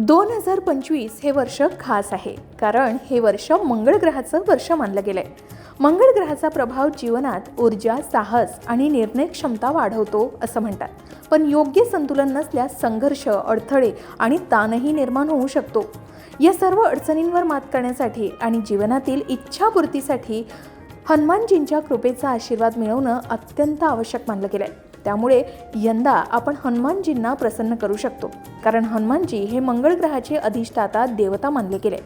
दोन हजार पंचवीस हे वर्ष खास आहे. कारण हे वर्ष मंगळ ग्रहाचं वर्ष मानलं गेलंय. मंगळ ग्रहाचा प्रभाव जीवनात ऊर्जा साहस आणि निर्णय क्षमता वाढवतो असं म्हणतात. पण योग्य संतुलन नसल्यास संघर्ष अडथळे आणि ताणही निर्माण होऊ शकतो. या सर्व अडचणींवर मात करण्यासाठी आणि जीवनातील इच्छापूर्तीसाठी हनुमानजींच्या कृपेचा आशीर्वाद मिळवणं अत्यंत आवश्यक मानलं गेलं आहे त्यामुळे यंदा आपण हनुमानजींना प्रसन्न करू शकतो. कारण हनुमानजी हे मंगळ ग्रहाचे अधिष्ठाता देवता मानले गेले.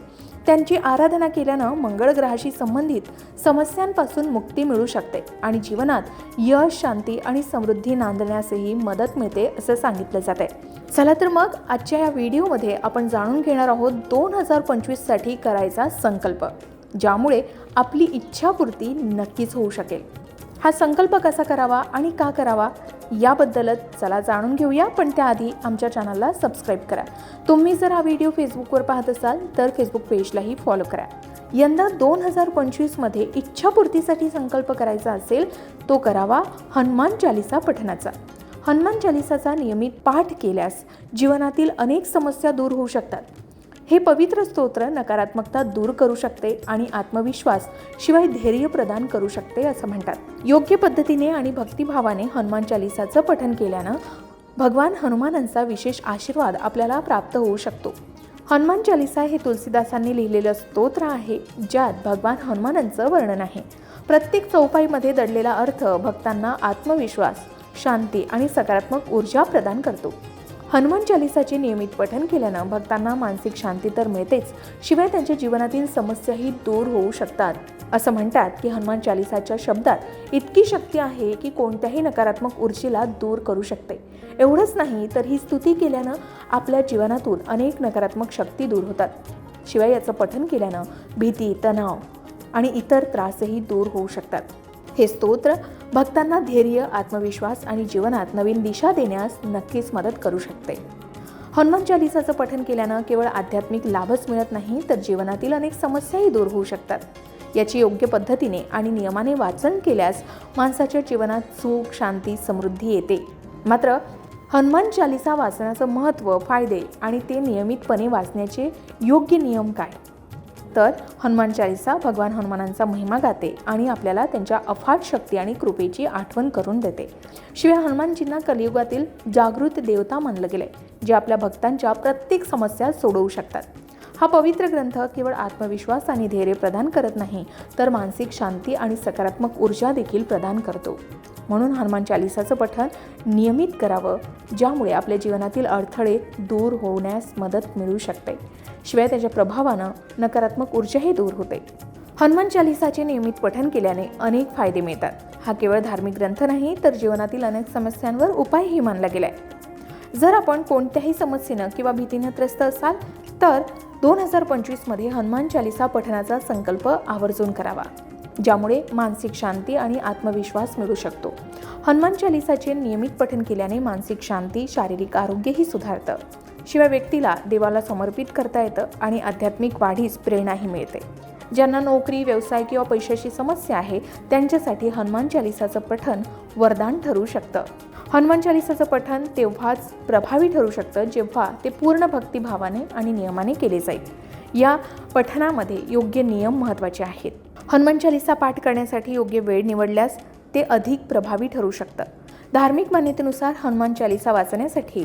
त्यांची आराधना केल्यानं मंगळ ग्रहाशी संबंधित समस्यांपासून मुक्ती मिळू शकते आणि जीवनात यश शांती आणि समृद्धी नांदण्यासही मदत मिळते असं सांगितलं जात आहे चला तर मग आजच्या या व्हिडिओमध्ये आपण जाणून घेणार आहोत दोन हजार पंचवीससाठी करायचा संकल्प ज्यामुळे आपली इच्छापूर्ती नक्कीच होऊ शकेल. हा संकल्प कसा करावा आणि का करावा याबद्दलच चला जाणून घेऊया पण त्याआधी आमच्या चॅनलला सबस्क्राईब करा. तुम्ही जर हा व्हिडिओ फेसबुकवर पाहत असाल तर फेसबुक पेजलाही फॉलो करा. यंदा दोन हजार पंचवीसमध्ये इच्छापूर्तीसाठी संकल्प करायचा असेल तो करावा हनुमान चालिसा पठणाचा. हनुमान चालिसाचा नियमित पाठ केल्यास जीवनातील अनेक समस्या दूर होऊ शकतात. हे पवित्र स्तोत्र नकारात्मकता दूर करू शकते आणि आत्मविश्वास शिवाय धैर्य प्रदान करू शकते असं म्हणतात. योग्य पद्धतीने आणि भक्तिभावाने हनुमान चालिसाचं पठन केल्यानं भगवान हनुमानांचा विशेष आशीर्वाद आपल्याला प्राप्त होऊ शकतो. हनुमान चालिसा हे तुलसीदासांनी लिहिलेलं स्तोत्र आहे ज्यात भगवान हनुमानांचं वर्णन आहे. प्रत्येक चौपाईमध्ये दडलेला अर्थ भक्तांना आत्मविश्वास शांती आणि सकारात्मक ऊर्जा प्रदान करतो. हनुमान चालिसाचे नियमित पठन केल्यानं भक्तांना मानसिक शांती तर मिळतेच. शिवाय त्यांच्या जीवनातील समस्याही दूर होऊ शकतात. असं म्हणतात की हनुमान चालिसाच्या शब्दात इतकी शक्ती आहे की कोणत्याही नकारात्मक ऊर्जेला दूर करू शकते. एवढंच नाही तर ही स्तुती केल्यानं आपल्या जीवनातून अनेक नकारात्मक शक्ती दूर होतात. शिवाय याचं पठन केल्यानं भीती तणाव आणि इतर त्रासही दूर होऊ शकतात. हे स्तोत्र भक्तांना धैर्य आत्मविश्वास आणि जीवनात नवीन दिशा देण्यास नक्कीच मदत करू शकते. हनुमान चालिसाचं पठन केल्यानं केवळ आध्यात्मिक लाभच मिळत नाही तर जीवनातील अनेक समस्याही दूर होऊ शकतात. याची योग्य पद्धतीने आणि नियमाने वाचन केल्यास माणसाच्या जीवनात सुख शांती समृद्धी येते. मात्र हनुमान चालिसा वाचनाचं महत्त्व फायदे आणि ते नियमितपणे वाचण्याचे योग्य नियम काय? तर हनुमान चालिसा भगवान हनुमानांचा महिमा गाते आणि आपल्याला त्यांच्या अफाट शक्ती आणि कृपेची आठवण करून देते. शिवाय हनुमानजींना कलियुगातील जागृत देवता मानलं गेले जे आपल्या भक्तांच्या प्रत्येक समस्या सोडवू शकतात. हा पवित्र ग्रंथ केवळ आत्मविश्वास आणि धैर्य प्रदान करत नाही तर मानसिक शांती आणि सकारात्मक ऊर्जा देखील प्रदान करतो. म्हणून हनुमान चालिसाचं पठण नियमित करावं ज्यामुळे आपल्या जीवनातील अडथळे दूर होण्यास मदत मिळू शकते. शिवाय त्याच्या प्रभावानं नकारात्मक ऊर्जाही दूर होते. हनुमान चालिसाचे नियमित पठन केल्याने अनेक फायदे मिळतात. हा केवळ धार्मिक ग्रंथ नाही तर जीवनातील अनेक समस्यांवर उपायही मानला गेलाय. जर आपण कोणत्याही समस्येनं किंवा भीतीनं त्रस्त असाल तर दोन हजार पंचवीसमध्ये हनुमान चालिसा पठणाचा संकल्प आवर्जून करावा ज्यामुळे मानसिक शांती आणि आत्मविश्वास मिळू शकतो. हनुमान चालिसाचे नियमित पठन केल्याने मानसिक शांती शारीरिक आरोग्यही सुधारतं. शिवाय व्यक्तीला देवाला समर्पित करता येतं आणि आध्यात्मिक वाढीस प्रेरणाही मिळते. ज्यांना नोकरी व्यवसाय किंवा पैशाची समस्या आहे त्यांच्यासाठी हनुमान चालिसाचं पठण वरदान ठरू शकतं. हनुमान चालिसाचं पठण तेव्हाच प्रभावी ठरू शकतं जेव्हा ते पूर्ण भक्तिभावाने आणि नियमाने केले जाईल. या पठणामध्ये योग्य नियम महत्त्वाचे आहेत. हनुमान चालिसा पाठ करण्यासाठी योग्य वेळ निवडल्यास ते अधिक प्रभावी ठरू शकतं. धार्मिक मान्यतेनुसार हनुमान चालिसा वाचण्यासाठी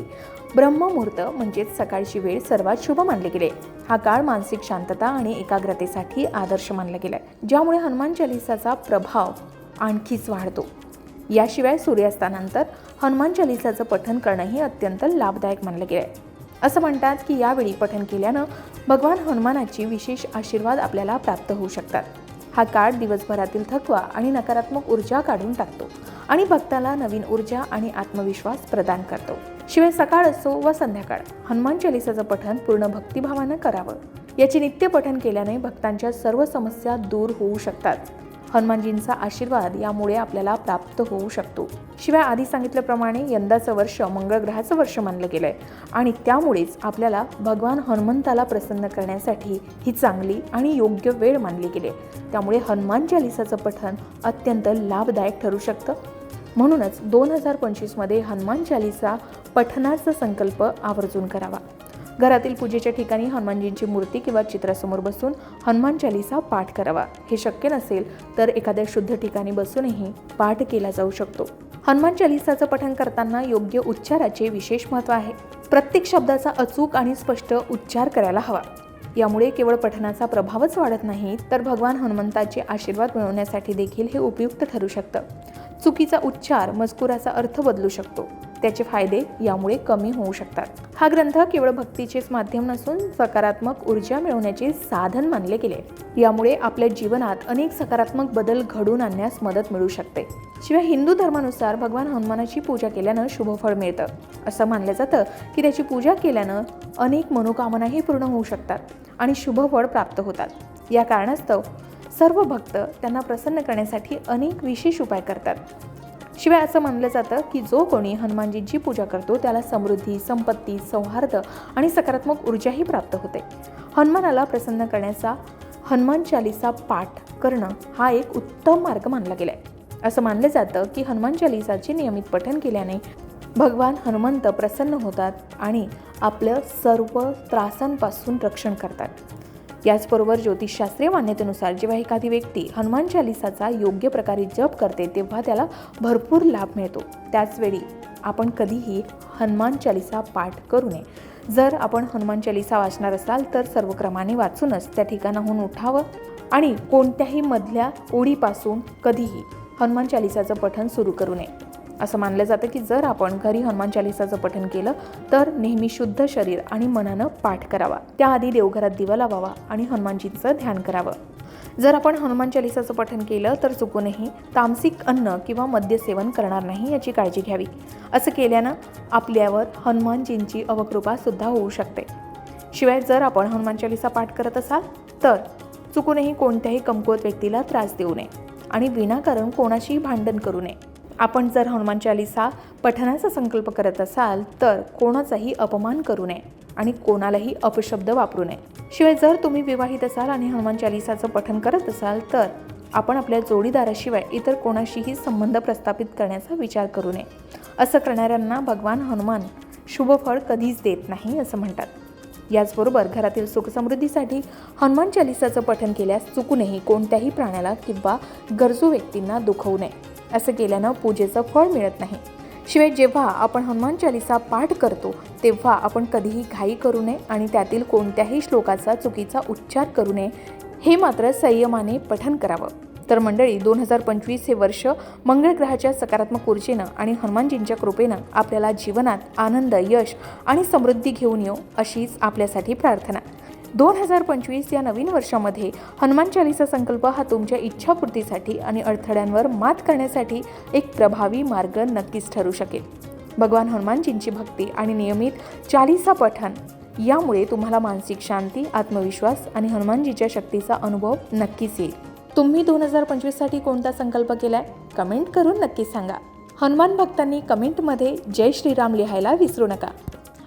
ब्रह्ममुहूर्त म्हणजेच सकाळची वेळ सर्वात शुभ मानले गेले. हा काळ मानसिक शांतता आणि एकाग्रतेसाठी आदर्श मानला गेला ज्यामुळे हनुमान चालिसाचा प्रभाव आणखीच वाढतो. याशिवाय सूर्यास्तानंतर हनुमान चालिसाचं पठन करणंही अत्यंत लाभदायक मानलं गेलं आहे. असं म्हणतात की यावेळी पठन केल्यानं भगवान हनुमानाची विशेष आशीर्वाद आपल्याला प्राप्त होऊ शकतात. हा काळ दिवसभरातील थकवा आणि नकारात्मक ऊर्जा काढून टाकतो आणि भक्ताला नवीन ऊर्जा आणि आत्मविश्वास प्रदान करतो. शिवाय सकाळ असो व संध्याकाळ हनुमान चालिसाचं पठण पूर्ण भक्तिभावानं करावं. याचे नित्य पठन केल्याने भक्तांच्या सर्व समस्या दूर होऊ शकतात. हनुमानजींचा आशीर्वाद यामुळे आपल्याला प्राप्त होऊ शकतो. शिवाय आधी सांगितल्याप्रमाणे यंदाचं वर्ष मंगळ ग्रहाचं वर्ष मानलं गेलं आहे आणि त्यामुळेच आपल्याला भगवान हनुमंताला प्रसन्न करण्यासाठी ही चांगली आणि योग्य वेळ मानली गेली. आहे त्यामुळे हनुमान चालिसाचं पठण अत्यंत लाभदायक ठरू शकतं. म्हणूनच दोन हजार पंचवीसमध्ये हनुमान चालिसा पठणाचा संकल्प आवर्जून करावा. घरातील पूजेच्या ठिकाणी हनुमानजींची मूर्ती किंवा चित्रासमोर बसून हनुमान चालिसा पाठ करावा. हे शक्य नसेल तर एखाद्या शुद्ध ठिकाणी बसूनही पाठ केला जाऊ शकतो. हनुमान चालिसाचं पठण करताना योग्य उच्चाराचे विशेष महत्त्व आहे. प्रत्येक शब्दाचा अचूक आणि स्पष्ट उच्चार करायला हवा. यामुळे केवळ पठणाचा प्रभावच वाढत नाही तर भगवान हनुमंताचे आशीर्वाद मिळवण्यासाठी देखील हे उपयुक्त ठरू शकतं. चुकीचा उच्चार मजकुराचा अर्थ बदलू शकतो. त्याचे फायदे यामुळे कमी होऊ शकतात. हा ग्रंथ केवळ भक्तीचेच माध्यम नसून सकारात्मक ऊर्जा मिळवण्याचे साधन मानले गेले. यामुळे आपल्या जीवनात अनेक सकारात्मक बदल घडून आणण्यास मदत मिळू शकते. शिवाय हिंदू धर्मानुसार भगवान हनुमानाची पूजा केल्यानं शुभफळ मिळतं. असं मानलं जातं की त्याची पूजा केल्यानं अनेक मनोकामनाही पूर्ण होऊ शकतात आणि शुभफळ प्राप्त होतात. या कारणास्तव सर्व भक्त त्यांना प्रसन्न करण्यासाठी अनेक विशेष उपाय करतात. शिवाय असं मानलं जातं की जो कोणी हनुमानजींची पूजा करतो त्याला समृद्धी संपत्ती सौहार्द आणि सकारात्मक ऊर्जाही प्राप्त होते. हनुमानाला प्रसन्न करण्याचा हनुमान चालिसा पाठ करणं हा एक उत्तम मार्ग मानला गेला आहे असं मानलं जातं की हनुमान चालिसाचे नियमित पठन केल्याने भगवान हनुमंत प्रसन्न होतात आणि आपलं सर्व त्रासांपासून रक्षण करतात. याचबरोबर ज्योतिषशास्त्रीय मान्यतेनुसार जेव्हा एखादी व्यक्ती हनुमान चालिसाचा योग्य प्रकारे जप करते तेव्हा त्याला भरपूर लाभ मिळतो. त्याचवेळी आपण कधीही हनुमान चालिसा पाठ करू नये. जर आपण हनुमान चालिसा वाचणार असाल तर सर्व क्रमाने वाचूनच त्या ठिकाणाहून उठावं आणि कोणत्याही मधल्या ओळीपासून कधीही हनुमान चालिसाचं पठण सुरू करू नये. असं मानलं जातं की जर आपण घरी हनुमान चालिसाचं पठण केलं तर नेहमी शुद्ध शरीर आणि मनानं पाठ करावा. त्याआधी देवघरात दिवा लावावा आणि हनुमानजींचं ध्यान करावं. जर आपण हनुमान चालिसाचं पठण केलं तर चुकूनही तामसिक अन्न किंवा मद्य सेवन करणार नाही याची काळजी घ्यावी. असं केल्यानं आपल्यावर हनुमानजींची अवकृपासुद्धा होऊ शकते. शिवाय जर आपण हनुमान चालिसा पाठ करत असाल तर चुकूनही कोणत्याही कमकुवत व्यक्तीला त्रास देऊ नये आणि विनाकारण कोणाशीही भांडण करू नये. आपण जर हनुमान चालिसा पठणाचा संकल्प करत असाल तर कोणाचाही अपमान करू नये आणि कोणालाही अपशब्द वापरू नये. शिवाय जर तुम्ही विवाहित असाल आणि हनुमान चालिसाचं पठण करत असाल तर आपण आपल्या जोडीदाराशिवाय इतर कोणाशीही संबंध प्रस्थापित करण्याचा विचार करू नये. असं करणाऱ्यांना भगवान हनुमान शुभफळ कधीच देत नाही असं म्हणतात. याचबरोबर घरातील सुखसमृद्धीसाठी हनुमान चालिसाचं पठण केल्यास चुकूनही कोणत्याही प्राण्याला किंवा गरजू व्यक्तींना दुखवू नये. असं केल्यानं पूजेचं फळ मिळत नाही. शिवाय जेव्हा आपण हनुमान चालिसा पाठ करतो तेव्हा आपण कधीही घाई करू नये आणि त्यातील कोणत्याही श्लोकाचा चुकीचा उच्चार करू नये हे मात्र संयमाने पठण करावं. तर मंडळी दोन हजार पंचवीस हे वर्ष मंगळ ग्रहाच्या सकारात्मक ऊर्जेनं आणि हनुमानजींच्या कृपेनं आपल्याला जीवनात आनंद यश आणि समृद्धी घेऊन येऊ अशीच आपल्यासाठी प्रार्थना. दोन हजार पंचवीस या नवीन वर्षामध्ये हनुमान चालिसा संकल्प हा तुमच्या इच्छापूर्तीसाठी आणि अडथळ्यांवर मात करण्यासाठी एक प्रभावी मार्ग नक्कीच ठरू शकेल. भगवान हनुमानजींची भक्ती आणि नियमित चालिसा पठण यामुळे तुम्हाला मानसिक शांती आत्मविश्वास आणि हनुमानजीच्या शक्तीचा अनुभव नक्कीच येईल. तुम्ही दोन हजार पंचवीससाठी कोणता संकल्प केलाय? कमेंट करून नक्की सांगा. हनुमान भक्तांनी कमेंटमध्ये जय श्रीराम लिहायला विसरू नका.